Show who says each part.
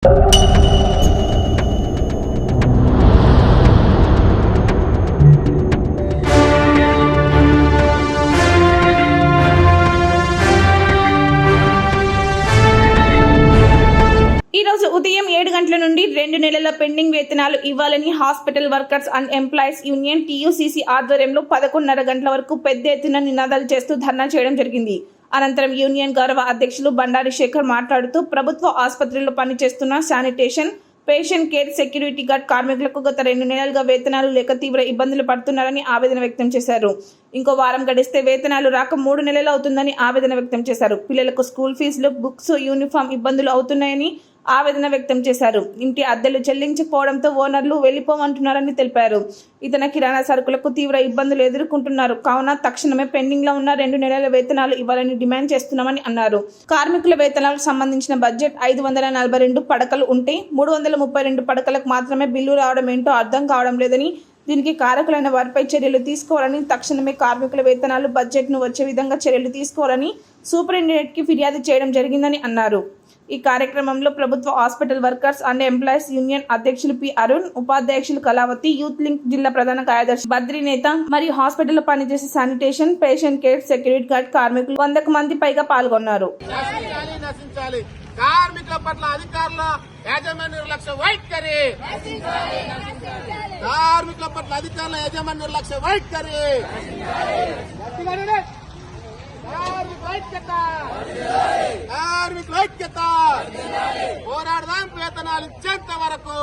Speaker 1: ఈ రోజు ఉదయం ఏడు గంటల నుండి రెండు నెలల పెండింగ్ వేతనాలు ఇవ్వాలని hospital workers and employees union TUCC ఆధ్వర్యంలో పదకొండున్నర గంటల వరకు పెద్ద ఎత్తున నినాదాలు చేస్తూ ధర్నా చేయడం జరిగింది. అనంతరం యూనియన్ గౌరవ అధ్యక్షులు బండారి శేఖర్ మాట్లాడుతూ ప్రభుత్వ ఆసుపత్రిలో పనిచేస్తున్న sanitation patient care security guard కార్మికులకు గత రెండు నెలలుగా వేతనాలు లేక తీవ్ర ఇబ్బందులు పడుతున్నారని ఆవేదన వ్యక్తం చేశారు. ఇంకో వారం గడిస్తే వేతనాలు రాక మూడు నెలలు అవుతుందని ఆవేదన వ్యక్తం చేశారు. పిల్లలకు స్కూల్ ఫీజులు బుక్స్ యూనిఫామ్ ఇబ్బందులు అవుతున్నాయని ఆవేదన వ్యక్తం చేశారు. ఇంటి అద్దెలు చెల్లించకపోవడంతో ఓనర్లు వెళ్ళిపోమంటున్నారని తెలిపారు. ఇతర కిరాణా సరుకులకు తీవ్ర ఇబ్బందులు ఎదుర్కొంటున్నారు. కావున తక్షణమే పెండింగ్లో ఉన్న రెండు నెలల వేతనాలు ఇవ్వాలని డిమాండ్ చేస్తున్నామని అన్నారు. కార్మికుల వేతనాలకు సంబంధించిన బడ్జెట్ ఐదు వందల నలభై రెండు పడకలు ఉంటే మూడు వందల ముప్పై రెండు పడకలకు మాత్రమే బిల్లు రావడం ఏంటో అర్థం కావడం లేదని దీనికి కారకులైన వారిపై చర్యలు తీసుకోవాలని తక్షణమే కార్మికుల వేతనాలు బడ్జెట్ను వచ్చే విధంగా చర్యలు తీసుకోవాలని సూపరింటెండెంట్కి ఫిర్యాదు చేయడం జరిగిందని అన్నారు. ఈ కార్యక్రమంలో ప్రభుత్వ hospital workers and employees union అధ్యక్షులు పి అరుణ్ ఉపాధ్యక్షులు కళావతి యూత్ లింక్ జిల్లా ప్రధాన కార్యదర్శి బద్రి నేత మరియు హాస్పిటల్లో పనిచేసే sanitation patient care security guard కార్మికులు వందకు మంది పైగా పాల్గొన్నారు.
Speaker 2: కార్మికుల పట్ల అధికారుల యాజమాన్య నిర్లక్ష్య వైఖరి. కార్మికుల పట్ల అధికారుల యాజమాన్య నిర్లక్ష్య వైఖరి. ఐక్యత. పోరాడదాం వేతనాలు ఇచ్చేంత వరకు.